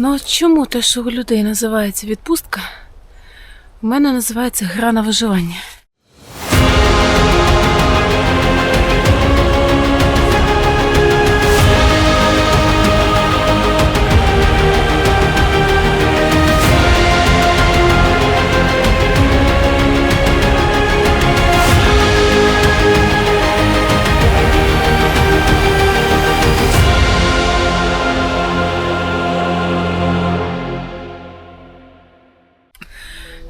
Ну чому те, що у людей називається відпустка, у мене називається гра на виживання.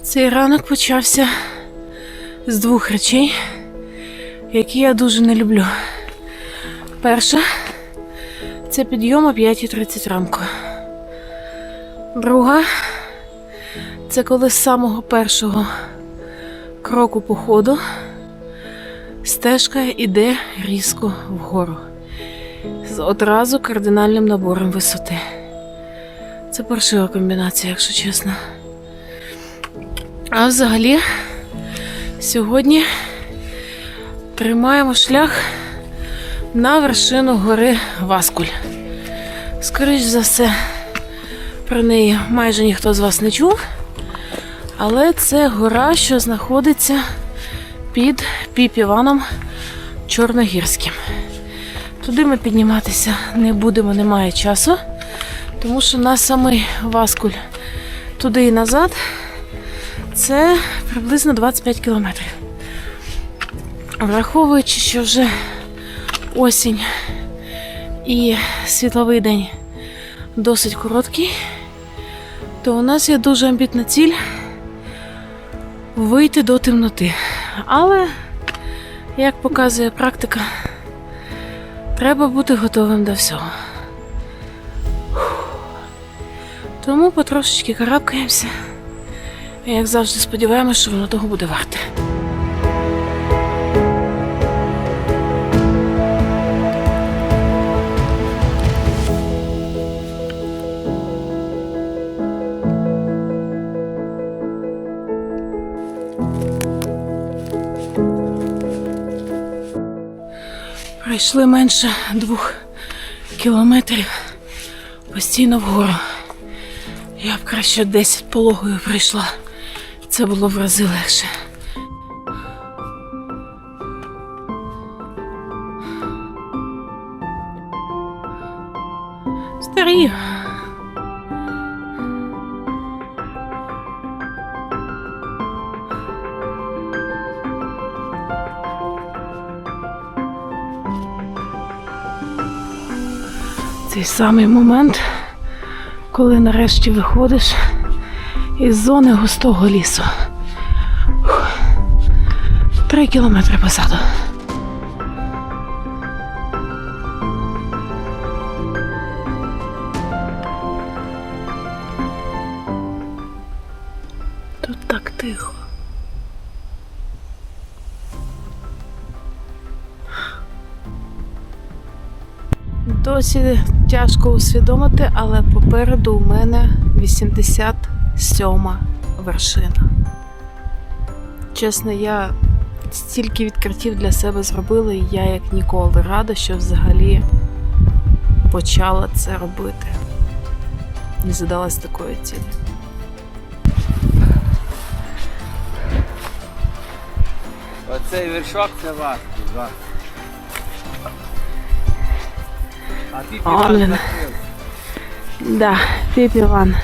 Цей ранок почався з двох речей, які я дуже не люблю. Перша це підйом о 5.30 ранку. Друга це коли з самого першого кроку походу стежка йде різко вгору. З одразу кардинальним набором висоти. Це паршива комбінація, якщо чесно. А взагалі, сьогодні тримаємо шлях на вершину гори Васкуль. Скоріш за все, про неї майже ніхто з вас не чув, але це гора, що знаходиться під Піп-Іваном Чорногірським. Туди ми підніматися не будемо, немає часу, тому що на самий Васкуль туди і назад це приблизно 25 кілометрів. Враховуючи, що вже осінь і світловий день досить короткий, то у нас є дуже амбітна ціль вийти до темноти. Але, як показує практика, треба бути готовим до всього. Тому потрошечки карабкаємося. Як завжди, сподіваємося, що воно того буде варте. Пройшли менше двох кілометрів постійно вгору. Я б краще 10 пологою прийшла. Це було в рази легше. Старію. Цей самий момент, коли нарешті виходиш із зони густого лісу. Три кілометри позаду. Тут так тихо. Досі тяжко усвідомити, але попереду у мене 87 вершина. Чесно, я стільки відкриттів для себе зробила, і я як ніколи рада, що взагалі почала це робити. І задалась такою цілі. Оцей вершок це ваш. ваш. А ти півас закрив. Да, піпіван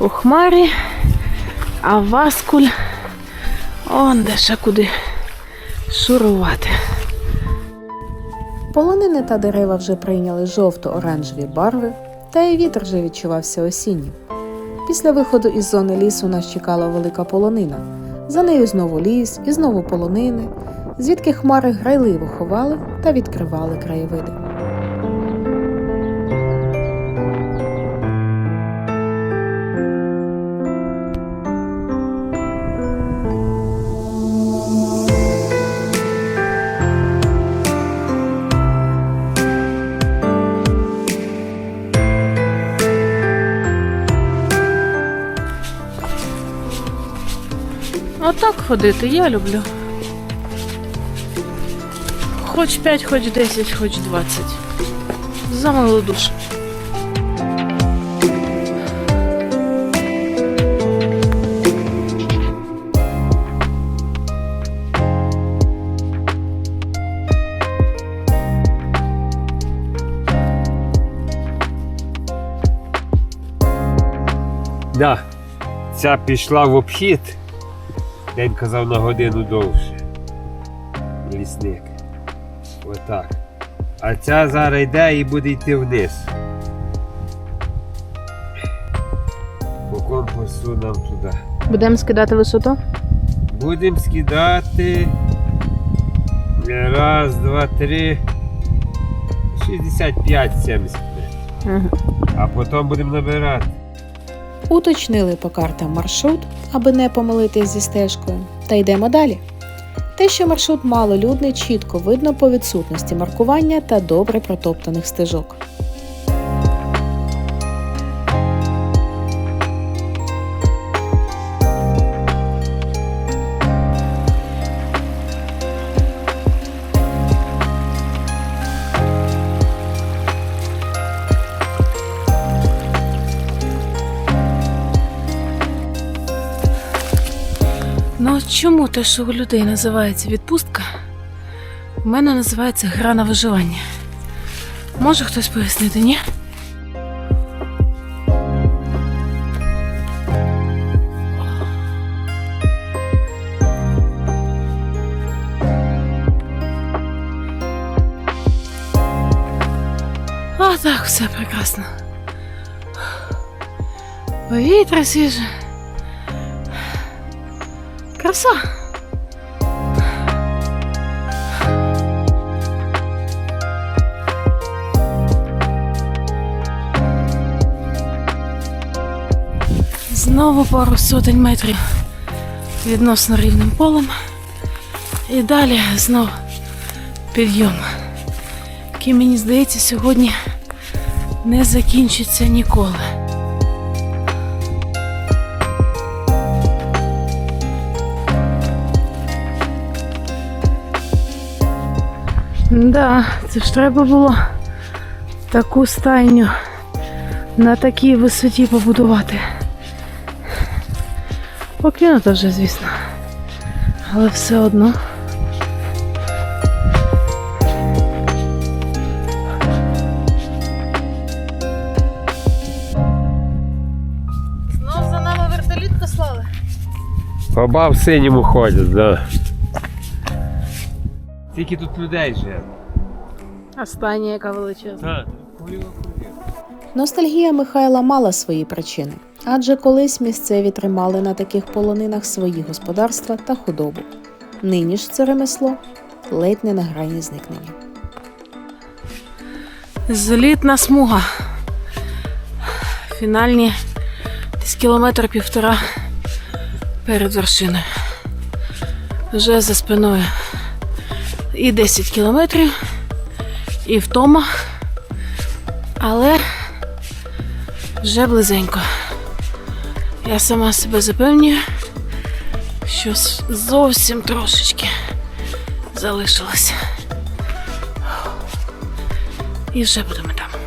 у хмарі, а васкуль он де ще куди шурувати. Полонини та дерева вже прийняли жовто-оранжеві барви, та й вітер вже відчувався осіннім. Після виходу із зони лісу нас чекала велика полонина. За нею знову ліс і знову полонини, звідки хмари грайливо ховали та відкривали краєвиди. ходити, я люблю. Хоч 5, хоч 10, хоч 20. Замало душ. Да, ця пішла в обхід. День казав на годину довше. Лісник. Отак. А ця зараз йде і буде йти вниз. По компасу нам туди. Будемо скидати висоту? Будемо скидати. Раз, два, три. 65-70 метрів. А потім будемо набирати. Уточнили по картам маршрут, аби не помилитись зі стежкою, та йдемо далі. Те, що маршрут малолюдний, чітко видно по відсутності маркування та добре протоптаних стежок. Чому те, що у людей називається відпустка, у мене називається гра на виживання. Може хтось пояснити, ні? А так, все прекрасно. Повітря свіже. Краса. Знову пару сотень метрів відносно рівним полем. І далі знов підйом, який, мені здається, сьогодні не закінчиться ніколи. Да, це ж треба було таку стайню на такій висоті побудувати. Покинуто вже, звісно. Але все одно. Знов за нами вертоліт послали. Оба в синьому ходять, да. Скільки тут людей живе? А стайня яка величезна. Так, Ностальгія Михайла мала свої причини, адже колись місцеві тримали на таких полонинах свої господарства та худобу. Нині ж це ремесло ледь не на грані зникнення. Злітна смуга. Фінальні десь кілометр півтора перед вершиною. Вже за спиною і 10 кілометрів, і втома, але вже близенько. Я сама себе запевнюю, що зовсім трошечки залишилося. І вже будемо там.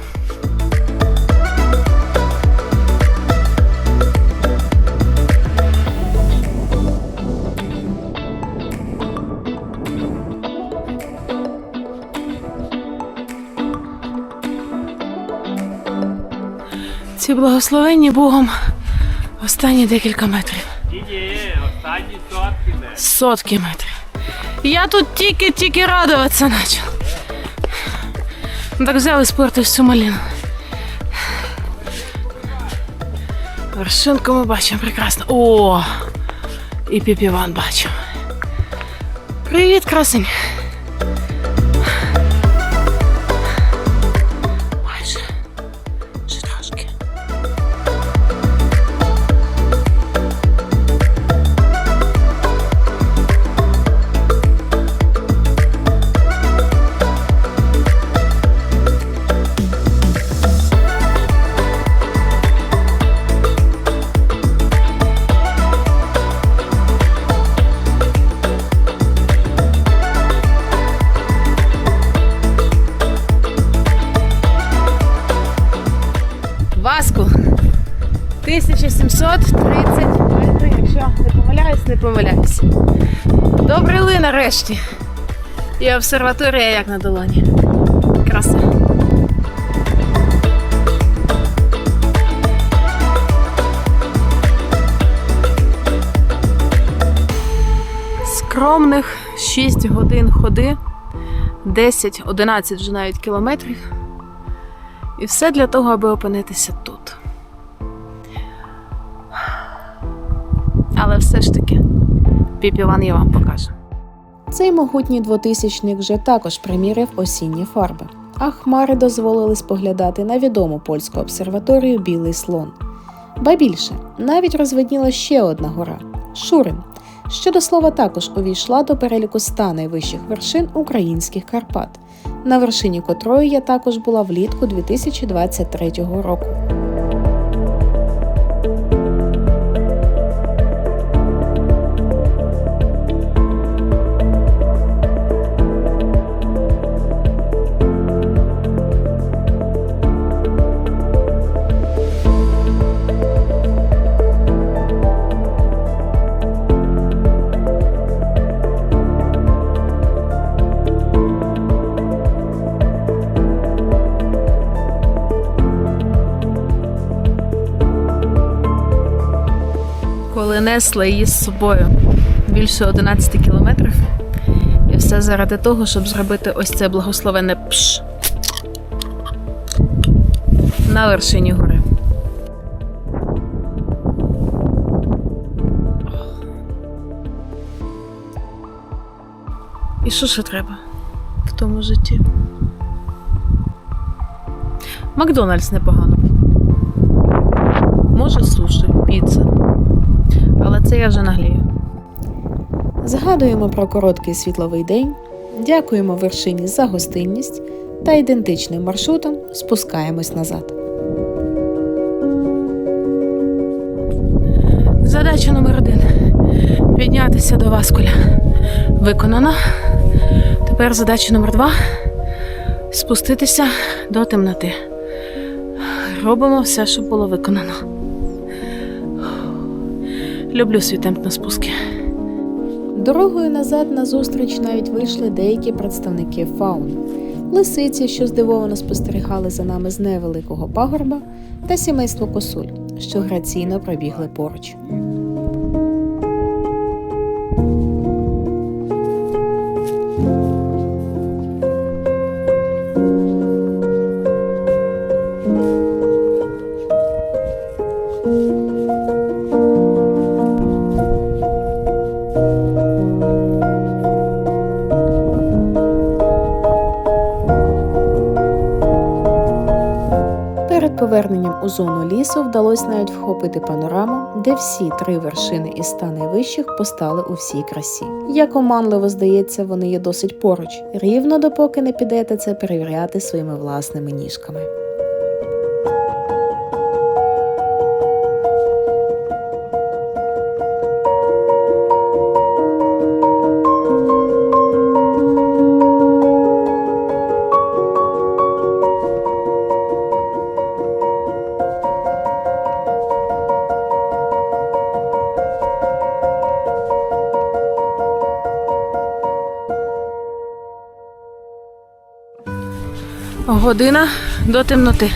Ці благословенні Богом останні декілька метрів. Ні, ні, останні сотки. Сотки метрів. Я тут тільки-тільки радуватися почав. Так взяв і спортив всю малину. Вершинку ми бачимо прекрасно. О! І піпіван бачимо. Привіт, красень. 630 метрів, ну, якщо не помиляюсь, не помиляюсь. Добрили нарешті. І обсерваторія як на долоні. Краса. Скромних 6 годин ходи, 10-11 вже навіть кілометрів. І все для того, аби опинитися тут. Все ж таки, піпіван я вам покажу. Цей могутній двотисячник вже також приміряв осінні фарби, а хмари дозволили споглядати на відому польську обсерваторію Білий слон. Ба більше, навіть розвидніла ще одна гора Шурин, що до слова також увійшла до переліку ста найвищих вершин українських Карпат, на вершині котрої я також була влітку 2023 року. Несли її з собою більше 11 кілометрів. І все заради того, щоб зробити ось це благословенне пш на вершині гори. І що ще треба в тому житті? Макдональдс непогано. Може, суші, піца. Але це я вже наглію. Згадуємо про короткий світловий день, дякуємо вершині за гостинність та ідентичним маршрутом спускаємось назад. Задача номер один піднятися до Васкуля. Виконано. Тепер задача номер два спуститися до темноти. Робимо все, щоб було виконано. Люблю свій темп на спуски. Дорогою назад на зустріч навіть вийшли деякі представники фауни. Лисиці, що здивовано спостерігали за нами з невеликого пагорба, та сімейство косуль, що граційно пробігли поруч. Поверненням у зону лісу вдалося навіть вхопити панораму, де всі три вершини із ста найвищих постали у всій красі. Як оманливо здається, вони є досить поруч, рівно допоки не підете це перевіряти своїми власними ніжками. Година до темноти.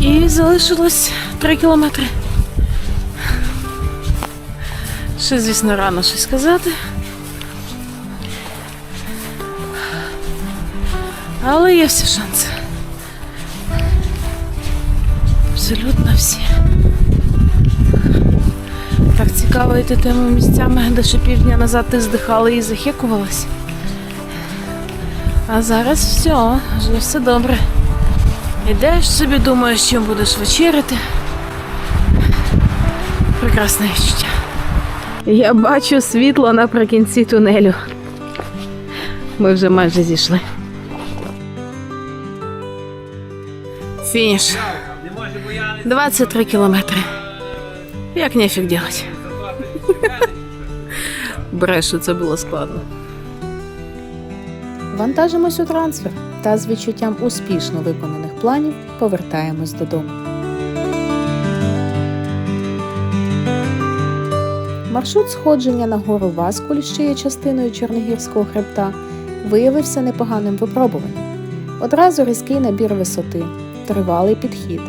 І залишилось 3 кілометри. Ще, звісно, рано щось сказати. Але є всі шанси. Абсолютно всі. Так цікаво йти тими місцями, де ще півдня назад ти здихала і захекувалась. А зараз все, вже все добре. Ідеш собі, думаєш, чим будеш вечеряти. Прекрасне відчуття. Я бачу світло наприкінці тунелю. Ми вже майже зійшли. Фініш. 23 кілометри. Як нефіг делать. Брешу, це було складно. Вантажимось у трансфер та з відчуттям успішно виконаних планів повертаємось додому. Маршрут сходження на гору Васкуль, що є частиною Чорногірського хребта, виявився непоганим випробуванням. Одразу різкий набір висоти, тривалий підхід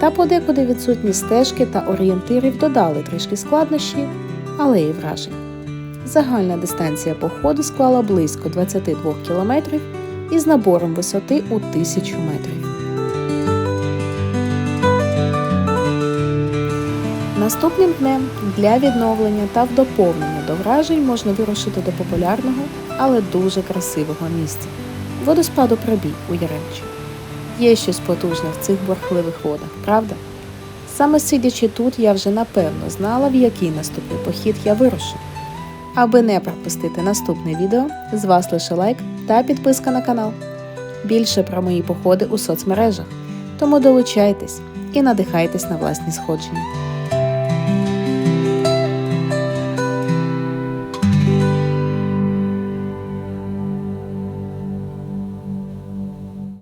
та подекуди відсутні стежки та орієнтирів додали трішки складнощів, але і вражень. Загальна дистанція походу склала близько 22 кілометрів із набором висоти у 1000 метрів. Наступним днем для відновлення та в доповнення до вражень можна вирушити до популярного, але дуже красивого місця водоспаду Пробій у Яремчі. Є щось потужне в цих бурхливих водах, правда? Саме сидячи тут, я вже напевно знала, в який наступний похід я вирушу. Аби не пропустити наступне відео, з вас лише лайк та підписка на канал. Більше про мої походи у соцмережах, тому долучайтесь і надихайтесь на власні сходження.